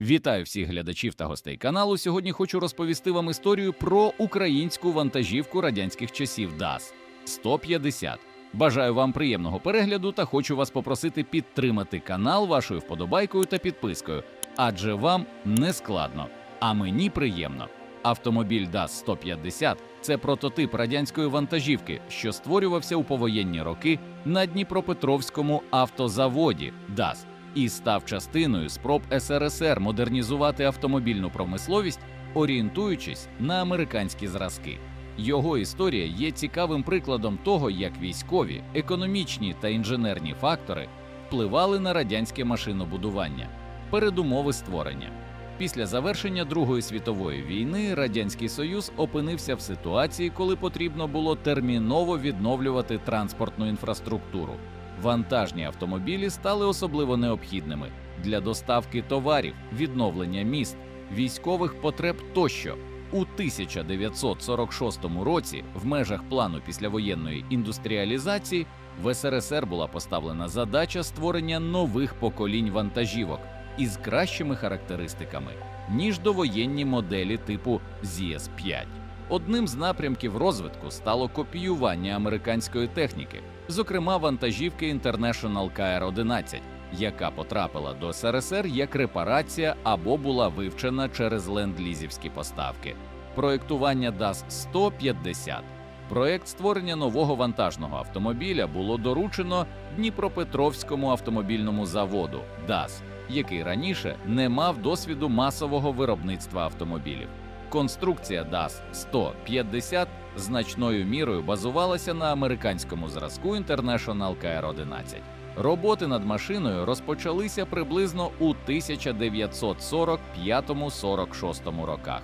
Вітаю всіх глядачів та гостей каналу. Сьогодні хочу розповісти вам історію про українську вантажівку радянських часів ДАС 150. Бажаю вам приємного перегляду та хочу вас попросити підтримати канал вашою вподобайкою та підпискою, адже вам не складно, а мені приємно. Автомобіль ДАС 150 це прототип радянської вантажівки, що створювався у повоєнні роки на Дніпропетровському автозаводі ДАС і став частиною спроб СРСР модернізувати автомобільну промисловість, орієнтуючись на американські зразки. Його історія є цікавим прикладом того, як військові, економічні та інженерні фактори впливали на радянське машинобудування, передумови створення. Після завершення Другої світової війни Радянський Союз опинився в ситуації, коли потрібно було терміново відновлювати транспортну інфраструктуру. Вантажні автомобілі стали особливо необхідними для доставки товарів, відновлення міст, військових потреб тощо. У 1946 році, в межах плану післявоєнної індустріалізації, в СРСР була поставлена задача створення нових поколінь вантажівок із кращими характеристиками, ніж довоєнні моделі типу ZS-5. Одним з напрямків розвитку стало копіювання американської техніки, зокрема вантажівки International KR-11, яка потрапила до СРСР як репарація або була вивчена через ленд-лізівські поставки. Проєктування DAS 150 Проєкт створення нового вантажного автомобіля було доручено Дніпропетровському автомобільному заводу DAS, який раніше не мав досвіду масового виробництва автомобілів. Конструкція DAS 150 значною мірою базувалася на американському зразку International KR-11. Роботи над машиною розпочалися приблизно у 1945-46 роках.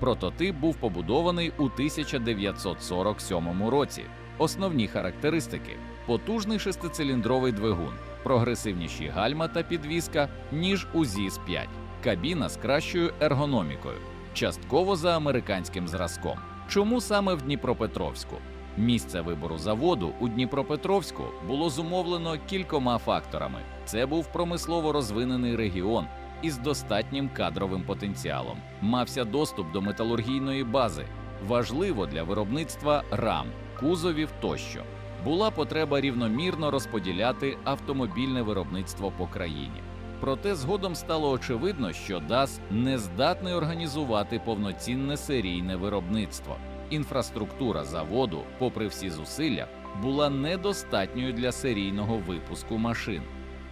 Прототип був побудований у 1947 році. Основні характеристики: потужний шестициліндровий двигун, прогресивніші гальма та підвізка, ніж у ЗІС-5, кабіна з кращою ергономікою, частково за американським зразком. Чому саме в Дніпропетровську? Місце вибору заводу у Дніпропетровську було зумовлено кількома факторами. Це був промислово розвинений регіон із достатнім кадровим потенціалом, мався доступ до металургійної бази, важливо для виробництва рам, кузовів тощо. Була потреба рівномірно розподіляти автомобільне виробництво по країні. Проте згодом стало очевидно, що ДАС не здатний організувати повноцінне серійне виробництво. Інфраструктура заводу, попри всі зусилля, була недостатньою для серійного випуску машин.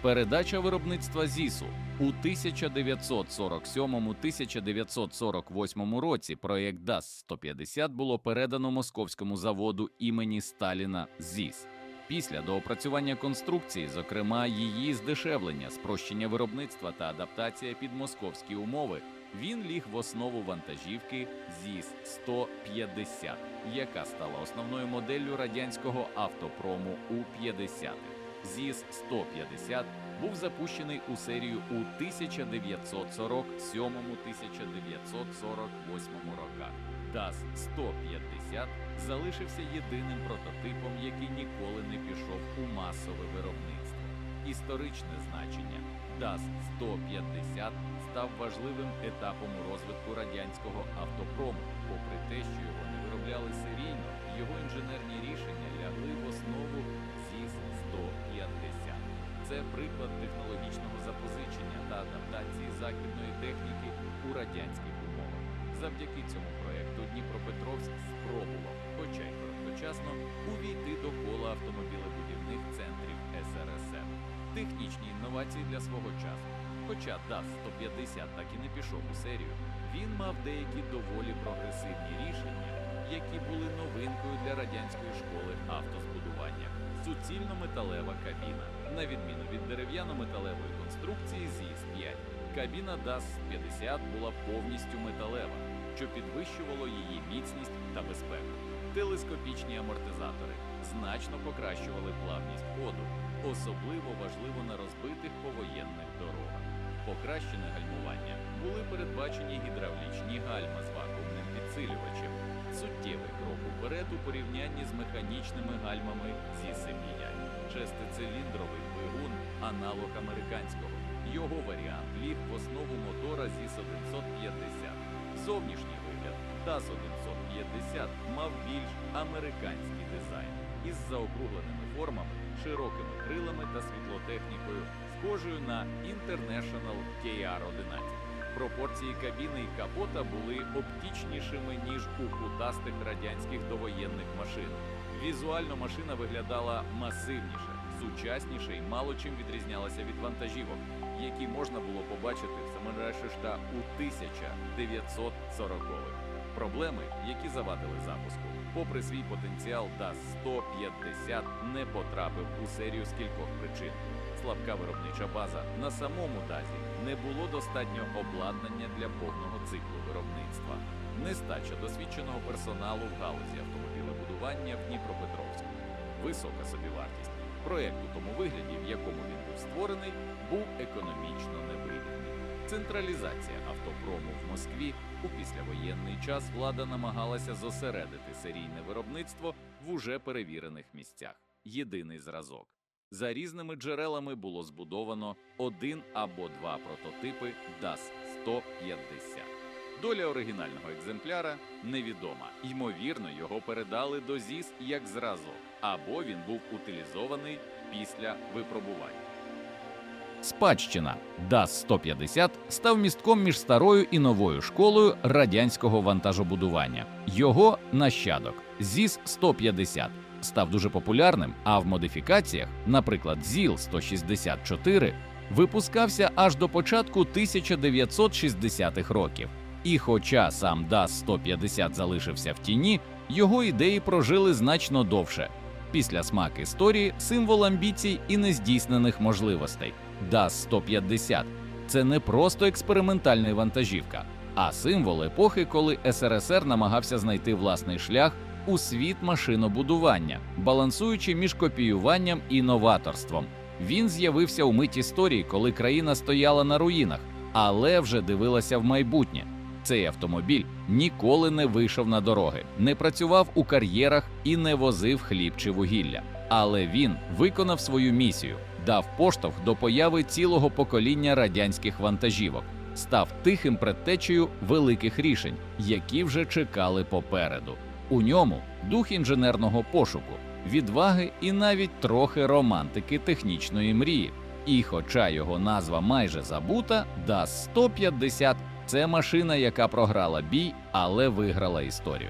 Передача виробництва ЗІСу у 1947-1948 році проєкт ДАС-150 було передано московському заводу імені Сталіна ЗІС. Після доопрацювання конструкції, зокрема її здешевлення, спрощення виробництва та адаптація під московські умови, він ліг в основу вантажівки ЗІС 150, яка стала основною моделлю радянського автопрому у 50-х. ЗІС 150 був запущений у серію у 1947-1948 роках. ДАС 150 залишився єдиним прототипом, який ніколи не пішов у масове виробництво. Історичне значення ДАС 150 став важливим етапом розвитку радянського автопрому. Попри те, що його не виробляли серійно, його інженерні рішення лягли в основу ЗІС 150. Це приклад технологічного запозичення та адаптації західної техніки у радянських умовах. Завдяки цьому проекту Дніпропетровськ спробував, хоча й короткочасно, увійти до кола автомобілебудівних центрів СРСР. Технічні інновації для свого часу. Хоча ДАС-150 так і не пішов у серію, він мав деякі доволі прогресивні рішення, які були новинкою для радянської школи автозбудування. Суцільно-металева кабіна, на відміну від дерев'яно-металевої конструкції ЗІС-5. Кабіна ДАС-50 була повністю металева, що підвищувало її міцність та безпеку. Телескопічні амортизатори значно покращували плавність ходу, особливо важливо на розбитих повоєнних дорогах. Покращене гальмування були передбачені гідравлічні гальма з вакуумним підсилювачем, суттєвий крок уперед у порівнянні з механічними гальмами зі 7 Шестициліндровий двигун аналог американського. Його варіант ліг в основу мотора ЗІС 150. Зовнішній вигляд ДАЗ 150 мав більш американський дизайн із заокругленими формами, широкими крилами та світлотехнікою, схожою на International KR-11. Пропорції кабіни і капота були оптічнішими, ніж у кутастих радянських довоєнних машин. Візуально машина виглядала масивніше, сучасніше і мало чим відрізнялася від вантажівок, які можна було побачити в Самарешишта у 1940-х. Проблеми, які завадили запуску. Попри свій потенціал, ДАЗ-150 не потрапив у серію з кількох причин. Слабка виробнича база на самому ДАЗі не було достатньо обладнання для повного циклу виробництва, нестача досвідченого персоналу в галузі автомобілебудування в Дніпропетровську, висока собівартість. Проект у тому вигляді, в якому він був створений, був економічно невигідний. Централізація автопрому в Москві у післявоєнний час влада намагалася зосередити серійне виробництво в уже перевірених місцях. Єдиний зразок. За різними джерелами було збудовано один або два прототипи ДАЗ-150. Доля оригінального екземпляра невідома. Ймовірно, його передали до ЗІС як зразок, або він був утилізований після випробувань. Спадщина ДАЗ-150 став містком між старою і новою школою радянського вантажобудування. Його нащадок ЗІС-150 став дуже популярним, а в модифікаціях, наприклад, ЗІЛ-164, випускався аж до початку 1960-х років. І хоча сам ДАЗ-150 залишився в тіні, його ідеї прожили значно довше. Після смак історії символ амбіцій і нездійснених можливостей. ДАЗ-150 – це не просто експериментальна вантажівка, а символ епохи, коли СРСР намагався знайти власний шлях у світ машинобудування, балансуючи між копіюванням і новаторством. Він з'явився у мить історії, коли країна стояла на руїнах, але вже дивилася в майбутнє. Цей автомобіль ніколи не вийшов на дороги, не працював у кар'єрах і не возив хліб чи вугілля. Але він виконав свою місію, дав поштовх до появи цілого покоління радянських вантажівок, став тихим предтечею великих рішень, які вже чекали попереду. У ньому дух інженерного пошуку, відваги і навіть трохи романтики технічної мрії. І хоча його назва майже забута, ДАЗ-150 – це машина, яка програла бій, але виграла історію.